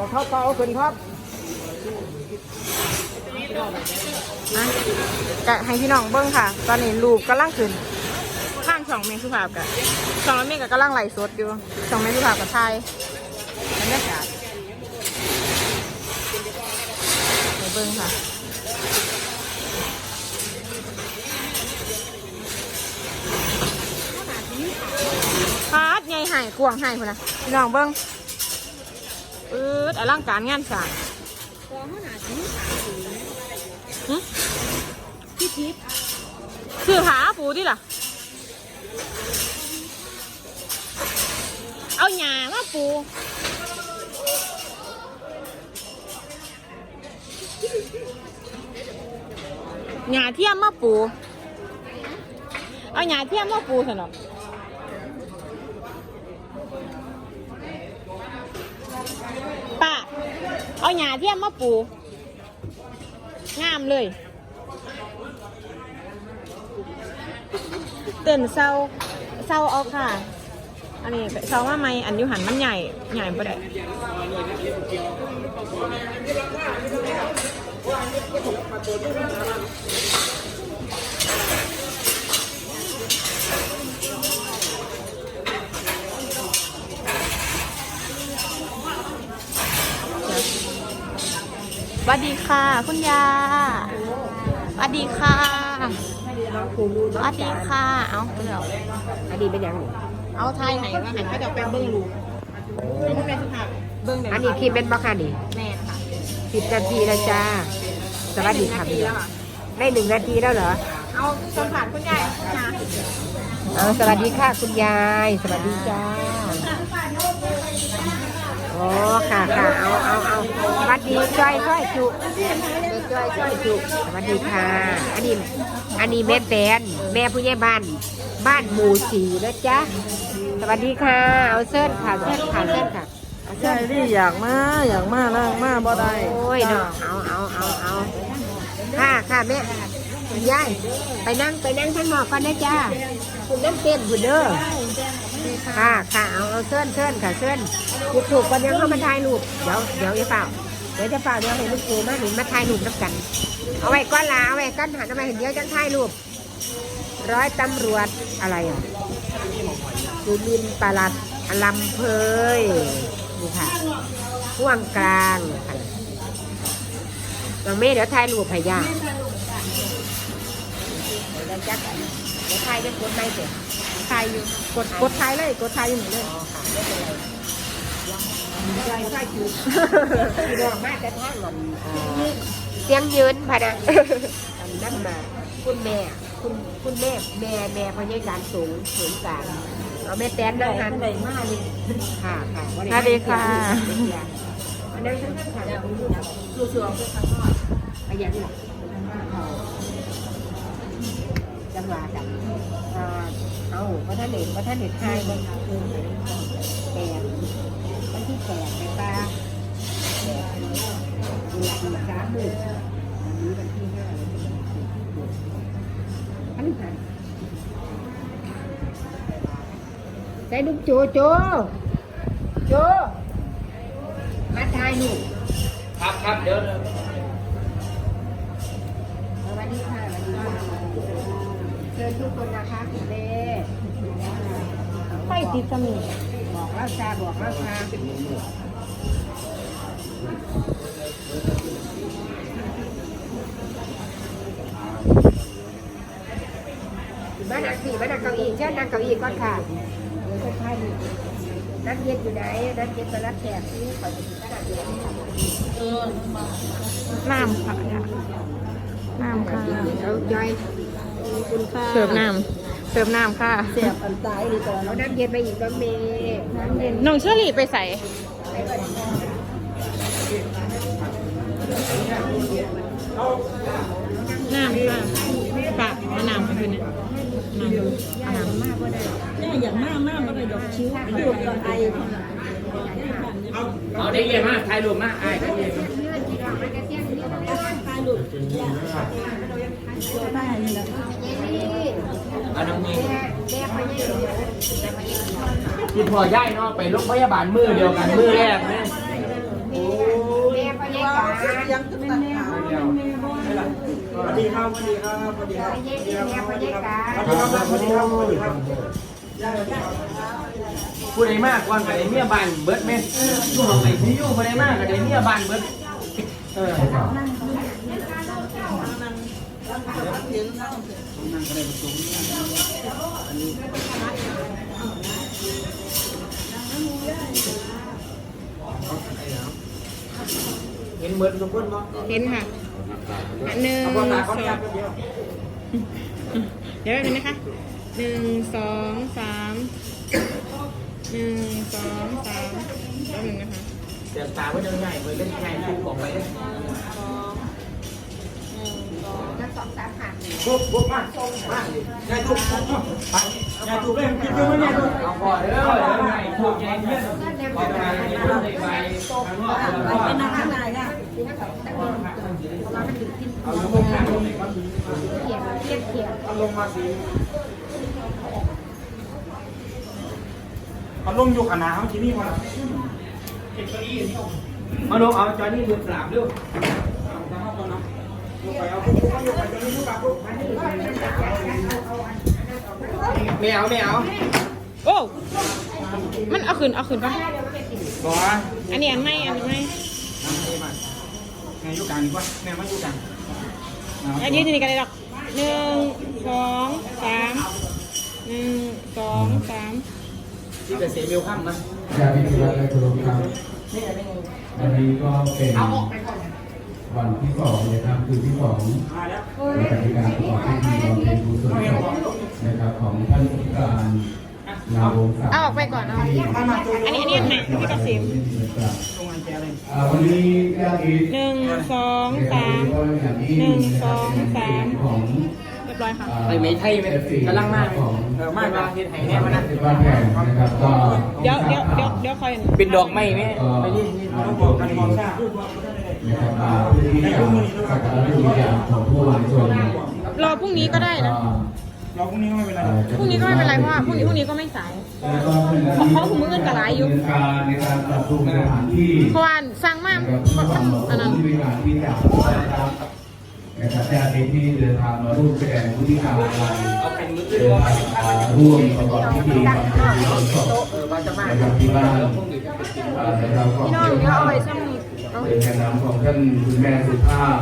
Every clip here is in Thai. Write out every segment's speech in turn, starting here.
บอกเขาต่อเอาขึ้นครับนะจะให้พี่น้องเบิ้งค่ะ ตอนนี้ลูกกำลังขึ้นข้างช่องเมฆสุภาพกับช่องเมฆกับกำลังไหลสดอยู่ช่องเมฆสุภาพกับไทยบรรยากาศเบิ้งค่ะพาดไงหายกวางหายคนนะพี่น้องเบิ้ง อืดอลังการงานสร้างตัวเขาหนาชิ้นขาสีหึพี่ทิพย์ซื้อผาปูดิล่ะ เอาหยามาปูหยาเทียมมาปู เอาหยาเทียมมาปูสนอป้า เอาหยาเทียมมาปูงามเลย เต้นเศร้าเศร้าเอาค่ะ อันนี้เศร้าว่าไม่อันยูหันมันใหญ่ใหญ่ปะเด็สวัสดี ค่ะ คุณยาสวัสดีค่ะสวัสดีค่ะ เอาเดี๋ยวอันนี้เป็นยังไงเอาไทยไหนว่าหันก็จะเป็นเบิ้งลูกเบิ้งเป็นสุภาพเบิ้งเดี๋ยวอันนี้คลิปเป็นบัคคานี่แม่ค่ะสิบนาทีแล้วจ้าสวัสดีค่ะได้หนึ่งนาทีแล้วค่ะได้หนึ่งนาทีแล้วเหรอ เอาสัมผัสคุณยายนะเอาสวัสดีค่ะคุณยาย สวัสดีจ้า โอ้ค่ะค่ะเอาเอาเอาสวัสดีจ้อยจ้อยจุจ้อยจ้อยจุสวัสดีค่ะ อันนี้อันนี้แม่แตนแม่ผู้ใหญ่บ้าน บ้านหมู่สี่นะจ๊ะสวัสดีค่ะ เอาเส้นค่ะเส้นค่ะเส้นค่ะเอาเส้ใช่นดิอยากมาอยากมาแล้วมาบ่ได้โอ้ยเนาะเอาเอาเอาเอาค่ะค่ะแม่คุณยายไปนั่งไปนั่งข้างนอกก่อนนะจ้าคุณนั่งเต้นคุณเด้อ ค่ะค่ะเอาเอาเส้นเส้นค่ะเส้นถูกถูกกันยังเข้ามาถ่ายรูปเดี๋ยวเดี๋ยวอย่าเปล่าเดี๋ยวจะเปล่าเดี๋ยวให้ลูกครูมาหนุนมาถ่ายรูปนับกัน เอาไว้ก้อนลาเอาไว้ก้อนหันเอาไว้เห็นเดียวจังถ่ายรูปร้อยตำรวจอะไรอะสุรินทร์ปลัดลำเพยนี่ค่ะพ่วงกลางค่ะน้องเมย์เดี๋ยวถ่ายรูปให้ย่าเดี๋ยวจักเดี๋ยวถ่ายจะกดไม่เสร็จ ถ่ายอยู่ กดกดถ่ายเลย กดถ่ายอยู่หนูเลยใจใช่คือพี่น้องมาแต่ท่างเงินเสียงยืนพะนะนั่นมาคุณแม่ คุณคุณแม่ แม่แม่พยาการสูงสูงกลางเอาแม่แตนนั่งหันไปมากเลยค่ะค่ะสวัสดีค่ะอันนั้นฉันก็ถ่ายรูปดูชัวร์ไปยังหลังจังหวะจัง เอาพระท่านเห็นพระท่านเห็นไทยมันคือแปดวันที่แปดในตาแปดเดือนสามหมื่นวันนี้วันที่ห้าอันนี้ผ่านใจดุกโจโจโจมาถ่ายหนูครับครับเดี๋ยวสวัสดีค่ะสวัสดีค่ะเชิญทุกคนนะคะคุณเล่ ฟติดสมีบอกเล่าชาบอกเล่าชาบ้านนักสี่บ้านนักเก้าอี้เชิญนั่งเก้าอี้ก่อนค่ะเดี๋ยวจะถ่ายรูนักเย็นอยู่ไหนนักเย็นไปรับแขกที่ขอจะถึงขนาดเย็นน้ำค่ะน้ำค่ะเอาใจคุณค่ะเสิร์ฟน้ำ เสิร์ฟน้ำค่ะ เสียบอันตายดีกว่าเอาน้ำเย็นไปอีกน้ำเมย์น้ำเย็นน้องเชอรี่ไปใส่ไปก่อนน้ำค่ะฝากเอาน้ำไปคืนเนี่ยน้ำเอาน้ำเนี่ยอยากมากมากมาเลยดอกคิ้วหยุดก่อนไอคนละเอาได้เยี่ยมมากถ่ายรูปมาไอ้ายได้เยี่ยมตายหลุ ดเนี่ยตัวได้นี่แหละเอาน้องยิงแม่แม่ไปยี่คือพอย่ายเนาะไปโรงพยาบาลมือเดียวกันมือแรกเนี่ยโอ้ยยังตุ๊กตาขาสวัสดีครับสวัสดีครับสวัสดีครับเย็นเย็นพยากาสวัสดีครับสวัสดีครับสวัสดีครับผู้ใดมากกว่ากับไอ้เมียบ้านเบิร์ดแม่ยู่ของไอ้ที่ยู่ผู้ใดมากกับไอ้เมียบ้านเบิร์ดเออ เห็นเหมือนทุกคนเนาะเห็นค่ะอันหนึ่งเอาสพ่อองตาเขาจับเดียวเดี๋ยวแป๊บนึงนะคะหนึ่งสองสามหนึ่งสองสามแป๊บนึงนะคะเดี๋ยวตาไว้เดินใหญ่ไปเล่นใหญ่ปุ๊บออกไปเลย ปุ๊บปุ๊บมามาใหญ่ทุกใหญ่ทุกเลยกินเยอะไหมเนี่ยทุกเอาพอเด้อเดินใหญ่ถูกใหญ่เยี่ยมออกมาในรถในใบข้างนอกข้างนอกเป็นอาหารอะไรอะเอาลงมาลงมาเขียนเขียนเขียนเอาลงมาสิเอาลงอยู่ขนาดเขาที่นี่มามาดูเอาอนี่ดูสามดูเอาปุ๊บปุ๊บอยู่ไปจะมีลูกกับปุ๊บ ไม่เอาไม่เอาโอ้ มันเอาขึ้นเอาขึ้นปะบอกอันนี้อันไม่อันนี้ไม่แม่อยู่กลางดีกว่าแม่มาอยู่กลางอันนี้จะนี่กันเลยหรอกหนึ่งสองสามหนึ่งสองสามที่เกษตรเบลข้ามนะญาติพี่น้องและทุกท่านวันนี้ก็เป็น วันที่สองนะครับคือที่สองมาแล้วในการที่การประกอบพิธีบำเพ็ญกุศลศพนะครับของท่านผู้การนาวงศ์ศักดิ์เอาออกไปก่อนเอาะอันนี้อันนี้อันไหนพี่เกษมวันนี้ญาติหนึ่งสองสามหนึ่งสองสามของเรียบร้อยค่ะไปไหมไทยไหมกำลังมากเออมากมาเฮ็ดไห้เนี่ยมันนะบ้านะเดี๋ยวเดี๋ยวเดี๋ยวเดี๋ยวคอยเป็นดอกไม้ไหมไปนี่ต้องบอกกันก่อนทราบ นะครับมาเพื่อที่จะสักการะบูชาของผู้วายชนรอพรุ่งนี้ก็ได้นะราพรุ่งนี้ก็ไม่เป็นไรพรุ่งนี้ก็ไม่เป็นไรเพราะว่าพรุ่งนี้พรุ่งนี้ก็ไม่สายเป็นของเขาถุงมือเงินกับหลายอยู่การในการปรับปรุงสถานที่เพราะว่าสร้างมากนะครับมันเพื่อความเหมาะสอันนั้นที่เป็นการที่จะนะครับนะครับญาติที่เดินทางมาร่วมแสดงพฤติกรรมอะไรร่วมประกอบพิธีบำเพ็ญกุศลศพเออมาจะมากนะครับที่บ้านแล้วพวกนี้ก็เอ่อนะครับของพี่น้องเจ้าเดี๋ยว ภาเอาพไปซ้ำนี่เอาเป็นการนำของท่านคุณแม่สุภาพ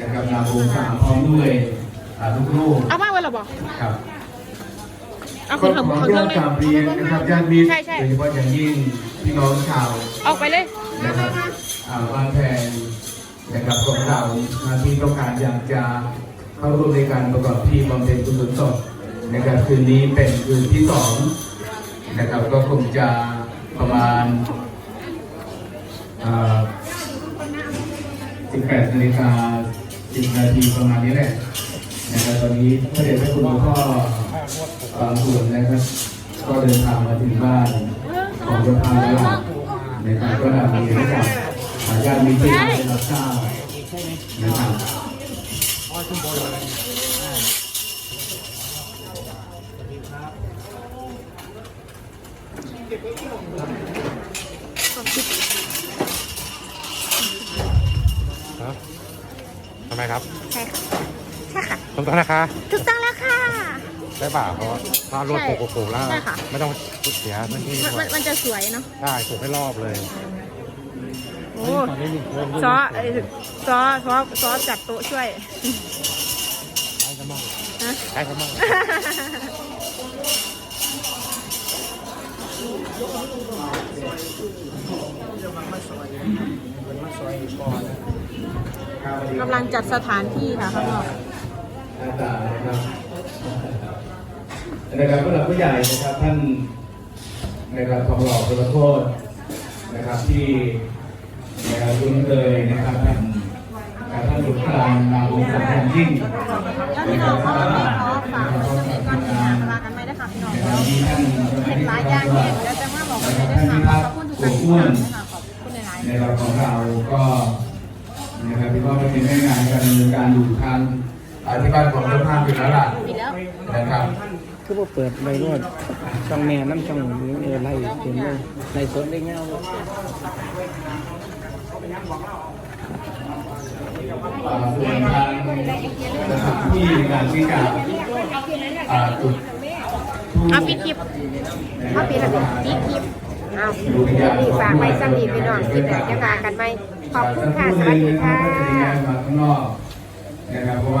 นะครับนำวงสามพร้อมด้วยอ่าลูกเอามาไว้หรอบอกๆครับ เอาก็ขึ้นขเขาอเขาอนุเครื่ญาองตเลยกราบเรียนนะครับญาติมิตรใช่ใช่โดยเฉพาะอย่างยิ่งพี่น้องชาวออกไปเลย นะครับอ่าบ้านแพงนะครับของเรามาที่ต้องการอยากจะเข้าร่วมในการประกอบพิธีบำเพ็ญกุศลศพนะครับคืนนี้เป็นคืนที่สองนะครับก็คงจะประมาณอ่า 18นาฬิกา10นาทีประมาณนี้แหละนะครับตอนนี้พระเดชพระคุณหลวงพ่อบางส่วนนะครับ ก็เดินทางมาถึงบ้านของเจ้าภาพแล้วนะครับก็นำเรียนให้กับญาติมิตรได้รับทราบนะครับ มครับ ใช่ค่ะใช่ค่ะตรงต้นนะคะถูกต้องแล้วค่ะ ได้ป่าเพราะว่าถ้ารวดใช่ปลูกปลูกแล้วใช่ค่ะ ไม่ต้องเสียพื้นที่มันด้วมัยนมันจะสวยเนาะได้ปลูกให้รอบเลยโอ้ซอเอ้ยซอซอซอจัดโต๊ะช่วยใช้สมองฮะใช้สมองกำลังจัดสถานที่ค่ะข้างนอกอาจารย์นะครับนะครับผู้หลักผู้ใหญ่นะครับท่านนะครับทองหล่อสุรโทษนะครับที่นะครับคุ้นเคยนะครับท่านท่านหลวงกลางนามวงศ์สังคมยิ่งแล้วพี่น้องเขาไม่ขอฝากจะมีการงานมากันไหมได้ค่ะพี่น้องแล้วเห็นหลายอย่างเนี่ยเดี๋ยวจะมาบอกกันเลยได้ค่ะขอบคุณทุกการติดตามนะคะขอบคุณหลายในเราของเราก็ นะครับพี่ก็จะมีแม่งานการมีการอยู่ทางอธิบายของเรื่องภาพอยู่แล้วล่ะนะครับคือว่าเปิดไปรวดช่องแม่น้ำช่องนี้เออไลเต็มเลยในสวนได้เงาส่วนทางสถานที่การที่การจุดเอาปิดคลิปเอพปิดแล้วปิดคลิปเอาดีฝากไว้สักนิดพี่นองคลิปไหนจะพากันไหม ขอบคุณค่ะสวัสดีค่ะ มาข้านอกนะครับเพราะว่า